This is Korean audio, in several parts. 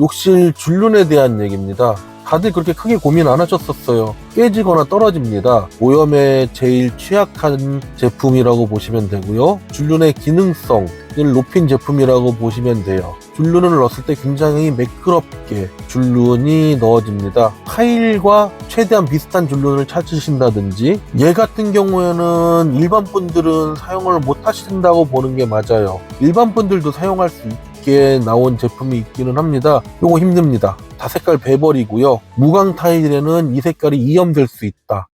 욕실 줄눈에 대한 얘기입니다. 다들 그렇게 크게 고민 안 하셨었어요. 깨지거나 떨어집니다. 오염에 제일 취약한 제품이라고 보시면 되고요. 줄눈의 기능성을 높인 제품이라고 보시면 돼요. 줄눈을 넣었을 때 굉장히 매끄럽게 줄눈이 넣어집니다. 타일과 최대한 비슷한 줄눈을 찾으신다든지 얘 같은 경우에는 일반 분들은 사용을 못 하신다고 보는 게 맞아요. 일반 분들도 사용할 수 있 게 나온 제품이 있기는 합니다. 요거 힘듭니다. 다 색깔 배버리고요. 무광 타일에는 이 색깔이 이염될 수 있다.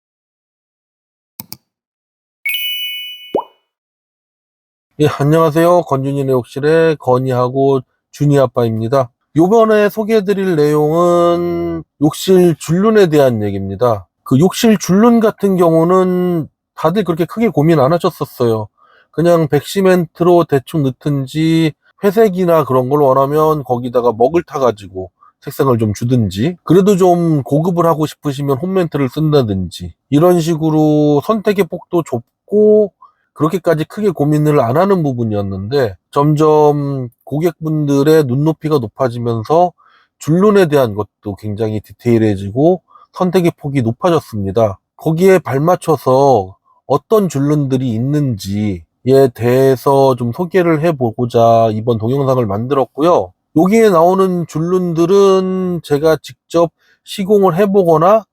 예, 안녕하세요. 건준이네 욕실의 건이하고 준이 아빠입니다. 요번에 소개해드릴 내용은 욕실 줄눈에 대한 얘기입니다. 그 욕실 줄눈 같은 경우는 다들 그렇게 크게 고민 안 하셨었어요. 그냥 백시멘트로 대충 넣든지 회색이나 그런 걸 원하면 거기다가 먹을 타가지고 색상을 좀 주든지 그래도 좀 고급을 하고 싶으시면 홈멘트를 쓴다든지 이런 식으로 선택의 폭도 좁고 그렇게까지 크게 고민을 안 하는 부분이었는데 점점 고객분들의 눈높이가 높아지면서 줄눈에 대한 것도 굉장히 디테일해지고 선택의 폭이 높아졌습니다. 거기에 발맞춰서 어떤 줄눈들이 있는지 에 대해서 좀 소개를 해보고자 이번 동영상을 만들었고요. 여기에 나오는 줄눈들은 제가 직접 시공을 해보거나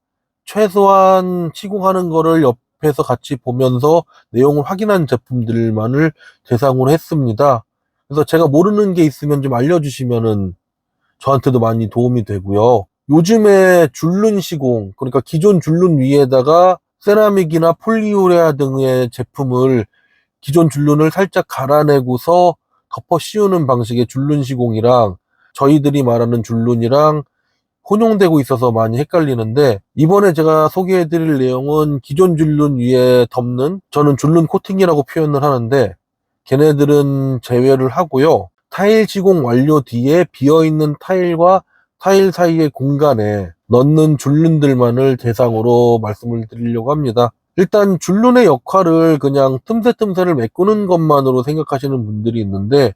최소한 시공하는 거를 옆에서 같이 보면서 내용을 확인한 제품들만을 대상으로 했습니다. 그래서 제가 모르는 게 있으면 좀 알려주시면은 저한테도 많이 도움이 되고요. 요즘에 줄눈 시공, 그러니까 기존 줄눈 위에다가 세라믹이나 폴리우레아 등의 제품을 기존 줄눈을 살짝 갈아내고서 덮어 씌우는 방식의 줄눈 시공이랑 저희들이 말하는 줄눈이랑 혼용되고 있어서 많이 헷갈리는데 이번에 제가 소개해드릴 내용은 기존 줄눈 위에 덮는 저는 줄눈 코팅이라고 표현을 하는데 걔네들은 제외를 하고요. 타일 시공 완료 뒤에 비어있는 타일과 타일 사이의 공간에 넣는 줄눈들만을 대상으로 말씀을 드리려고 합니다. 일단 줄눈의 역할을 그냥 틈새 틈새를 메꾸는 것만으로 생각하시는 분들이 있는데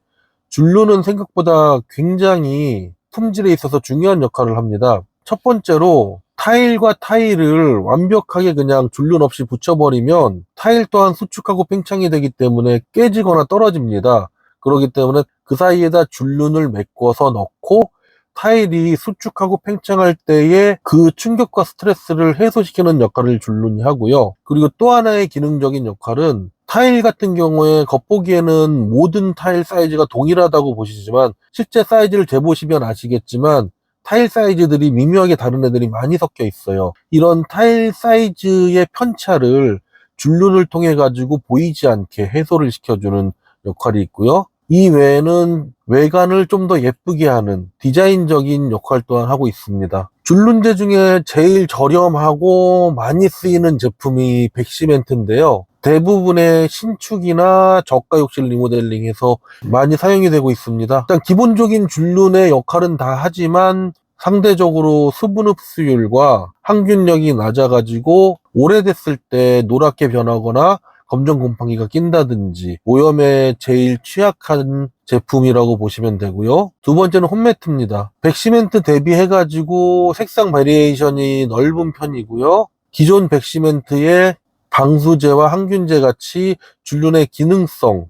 줄눈은 생각보다 굉장히 품질에 있어서 중요한 역할을 합니다. 첫 번째로 타일과 타일을 완벽하게 그냥 줄눈 없이 붙여버리면 타일 또한 수축하고 팽창이 되기 때문에 깨지거나 떨어집니다. 그렇기 때문에 그 사이에다 줄눈을 메꿔서 넣고 타일이 수축하고 팽창할 때에 그 충격과 스트레스를 해소시키는 역할을 줄눈이 하고요. 그리고 또 하나의 기능적인 역할은 타일 같은 경우에 겉보기에는 모든 타일 사이즈가 동일하다고 보시지만 실제 사이즈를 재보시면 아시겠지만 타일 사이즈들이 미묘하게 다른 애들이 많이 섞여 있어요. 이런 타일 사이즈의 편차를 줄눈을 통해 가지고 보이지 않게 해소를 시켜주는 역할이 있고요. 이 외에는 외관을 좀 더 예쁘게 하는 디자인적인 역할 또한 하고 있습니다. 줄눈제 중에 제일 저렴하고 많이 쓰이는 제품이 백시멘트인데요. 대부분의 신축이나 저가 욕실 리모델링에서 많이 사용이 되고 있습니다. 일단 기본적인 줄눈의 역할은 다 하지만 상대적으로 수분 흡수율과 항균력이 낮아가지고 오래됐을 때 노랗게 변하거나 검정 곰팡이가 낀다든지 오염에 제일 취약한 제품이라고 보시면 되고요. 두 번째는 홈매트입니다. 백시멘트 대비해가지고 색상 바리에이션이 넓은 편이고요. 기존 백시멘트의 방수제와 항균제 같이 줄눈의 기능성을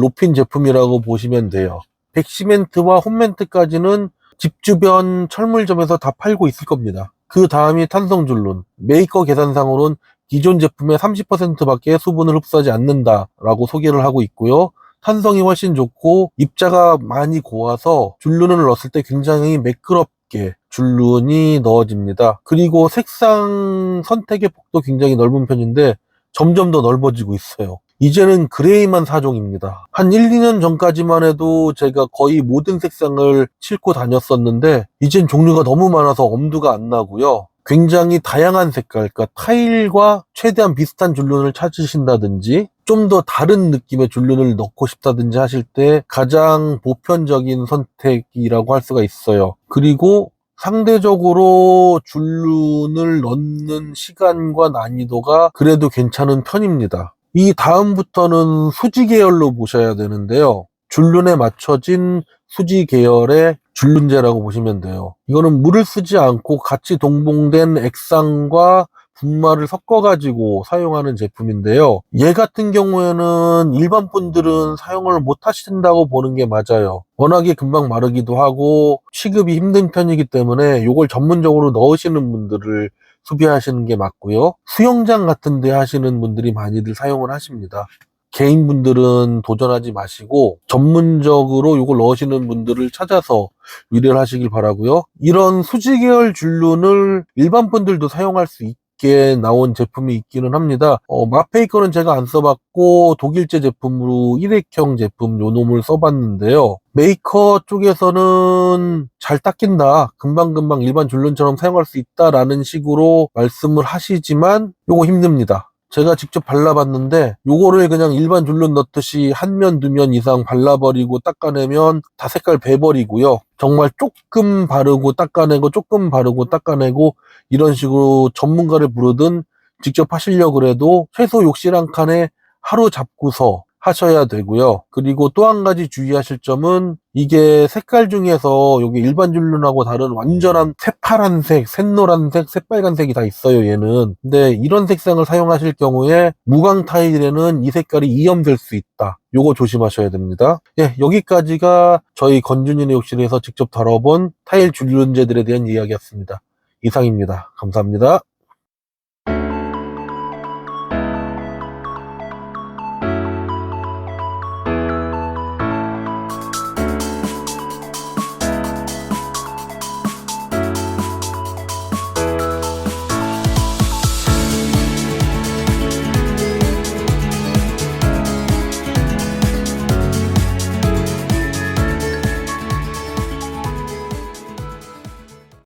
높인 제품이라고 보시면 돼요. 백시멘트와 홈멘트까지는 집 주변 철물점에서 다 팔고 있을 겁니다. 그 다음이 탄성줄눈. 메이커 계산상으로는 기존 제품의 30%밖에 수분을 흡수하지 않는다라고 소개를 하고 있고요. 탄성이 훨씬 좋고 입자가 많이 고와서 줄눈을 넣었을 때 굉장히 매끄럽게 줄눈이 넣어집니다. 그리고 색상 선택의 폭도 굉장히 넓은 편인데 점점 더 넓어지고 있어요. 이제는 그레이만 사종입니다. 한 1, 2년 전까지만 해도 제가 거의 모든 색상을 싣고 다녔었는데 이젠 종류가 너무 많아서 엄두가 안 나고요. 굉장히 다양한 색깔, 그러니까 타일과 최대한 비슷한 줄눈을 찾으신다든지 좀 더 다른 느낌의 줄눈을 넣고 싶다든지 하실 때 가장 보편적인 선택이라고 할 수가 있어요. 그리고 상대적으로 줄눈을 넣는 시간과 난이도가 그래도 괜찮은 편입니다. 이 다음부터는 수지 계열로 보셔야 되는데요. 줄눈에 맞춰진 수지 계열의 줄눈제라고 보시면 돼요. 이거는 물을 쓰지 않고 같이 동봉된 액상과 분말을 섞어가지고 사용하는 제품인데요. 얘 같은 경우에는 일반 분들은 사용을 못 하신다고 보는 게 맞아요. 워낙에 금방 마르기도 하고 취급이 힘든 편이기 때문에 이걸 전문적으로 넣으시는 분들을 소비하시는 게 맞고요. 수영장 같은 데 하시는 분들이 많이들 사용을 하십니다. 개인분들은 도전하지 마시고 전문적으로 이걸 넣으시는 분들을 찾아서 의뢰를 하시길 바라고요. 이런 수지 계열 줄눈을 일반 분들도 사용할 수 있게 나온 제품이 있기는 합니다. 어, 마페이 거는 제가 안 써봤고 독일제 제품으로 일회형 제품 요 놈을 써봤는데요. 메이커 쪽에서는 잘 닦인다. 금방금방 일반 줄눈처럼 사용할 수 있다라는 식으로 말씀을 하시지만 요거 힘듭니다. 제가 직접 발라봤는데 요거를 그냥 일반 줄눈 넣듯이 한 면 두 면 이상 발라버리고 닦아내면 다 색깔 배버리고요. 정말 조금 바르고 닦아내고 조금 바르고 닦아내고 이런 식으로 전문가를 부르든 직접 하시려고 그래도 최소 욕실 한 칸에 하루 잡고서 하셔야 되고요. 그리고 또 한 가지 주의하실 점은 이게 색깔 중에서 여기 일반 줄눈하고 다른 완전한 새파란색, 샛노란색, 새빨간색이 다 있어요, 얘는. 근데 이런 색상을 사용하실 경우에 무광 타일에는 이 색깔이 이염될 수 있다. 요거 조심하셔야 됩니다. 예, 여기까지가 저희 건준이네 욕실에서 직접 다뤄본 타일 줄눈제들에 대한 이야기였습니다. 이상입니다. 감사합니다.